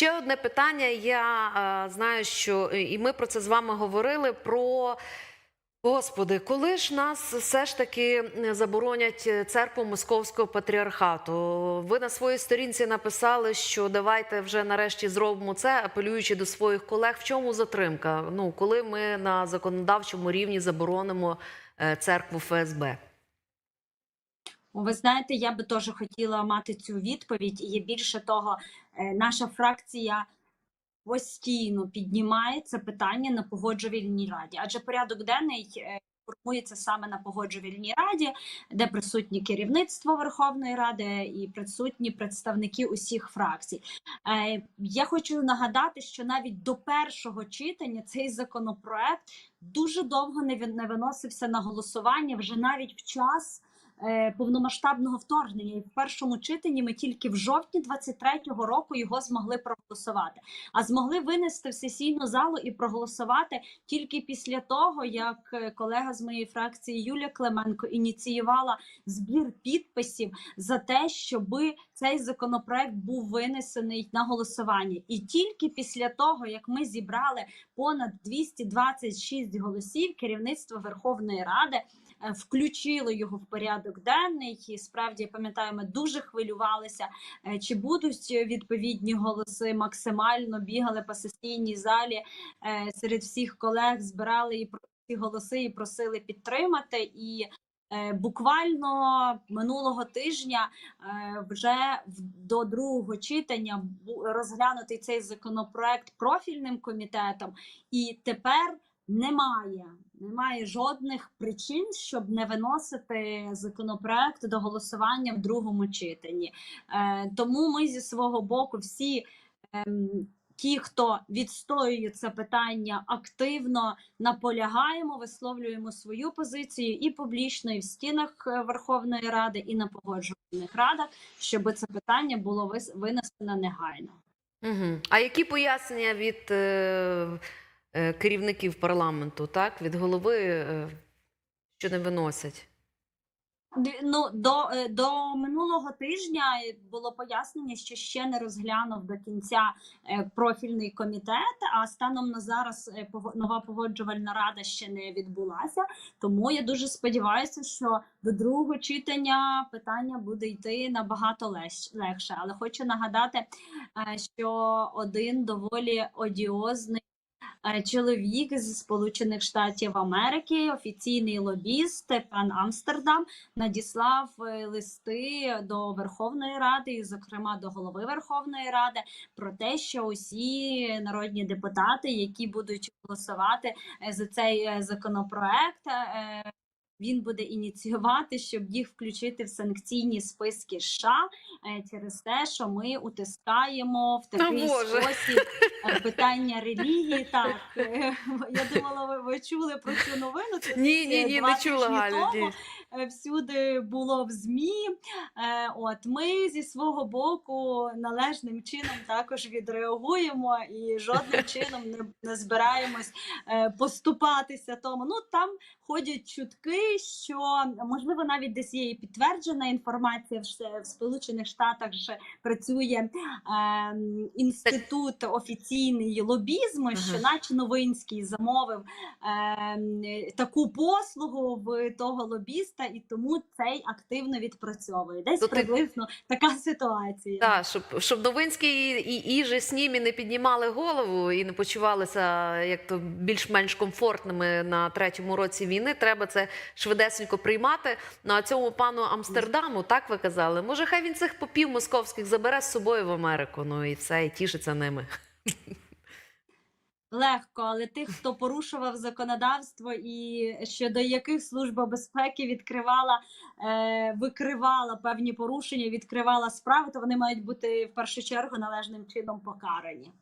Ще одне питання. Я е, знаю, що і ми про це з вами говорили. Про Господи, коли ж нас все ж таки заборонять церкву Московського патріархату? Ви на своїй сторінці написали, що давайте вже нарешті зробимо це, апелюючи до своїх колег. В чому затримка? Ну коли ми на законодавчому рівні заборонимо е, церкву ФСБ? Ви знаєте, я би теж хотіла мати цю відповідь. І більше того, е, наша фракція постійно піднімає це питання на погоджувальній раді, адже порядок денний е, формується саме на погоджувальній раді, де присутні керівництво Верховної Ради і присутні представники усіх фракцій. Е, Я хочу нагадати, що навіть до першого читання цей законопроект дуже довго не виносився на голосування вже навіть в час повномасштабного вторгнення. І в першому читанні ми тільки в жовтні 23-го року його змогли проголосувати. А змогли винести в сесійну залу і проголосувати тільки після того, як е, колега з моєї фракції Юлія Клименко ініціювала збір підписів за те, щоби цей законопроект був винесений на голосування. І тільки після того, як ми зібрали понад 226 голосів, керівництво Верховної Ради е, включило його в порядок денний. І справді пам'ятаю, ми дуже хвилювалися, е, чи будуть відповідні голоси максимально бігали по сесійній залі е, серед всіх колег, збирали і про- ці голоси і просили підтримати. І буквально минулого тижня вже до другого читання розглянутий цей законопроект профільним комітетом, і тепер немає, немає жодних причин, щоб не виносити законопроект до голосування в другому читанні. Е, тому ми зі свого боку всі. ем, Ті, хто відстоює це питання активно наполягаємо, висловлюємо свою позицію і публічно, і в стінах е, Верховної Ради, і на погоджувальних радах, щоб це питання було винесено негайно. Угу. А які пояснення від е, керівників парламенту, так? Від голови, е, що не виносять? Ну до, е, до минулого тижня було пояснення, що ще не розглянув до кінця е, профільний комітет. А станом на зараз е, нова погоджувальна рада ще не відбулася. Тому я дуже сподіваюся, що до другого читання питання буде йти набагато легше. Але хочу нагадати, е, що один доволі одіозний. Е, Чоловік з Сполучених Штатів Америки, офіційний лобіст пан Амстердам, надіслав е, листи до Верховної Ради, і, зокрема до голови Верховної Ради, про те, що усі народні депутати, які будуть голосувати е, за цей законопроект, він буде ініціювати, щоб їх включити в санкційні списки США е, через те, що ми утискаємо в такий О, спосіб е, питання релігії. Так е, я думала, ви, ви чули про цю новину. Це Ні, ні, ні, не чула Галя. тому ні. Всюди було в змі. Е, От ми зі свого боку належним чином також відреагуємо і жодним чином не, не збираємось е, поступатися тому. Ну там ходять чутки, що можливо навіть десь є і підтверджена інформація в, в Сполучених Штатах вже працює е, інститут офіційний лобізму, що наче Новинський замовив е, таку послугу в того лобіста, і тому цей активно відпрацьовує. Десь То ти- приблизно така ситуація. Так, щоб, щоб Новинський і, і Іжи Снімі не піднімали голову і не почувалися як то більш-менш комфортними на третьому році війни, треба це швидесенько приймати. Ну а цьому пану Амстердаму, так ви казали, може, хай він цих попів московських забере з собою в Америку. Ну і все, і тішиться ними. Легко, але тих, хто порушував законодавство і щодо яких служба безпеки відкривала, е, викривала певні порушення, відкривала справи, то вони мають бути в першу чергу належним чином покарані.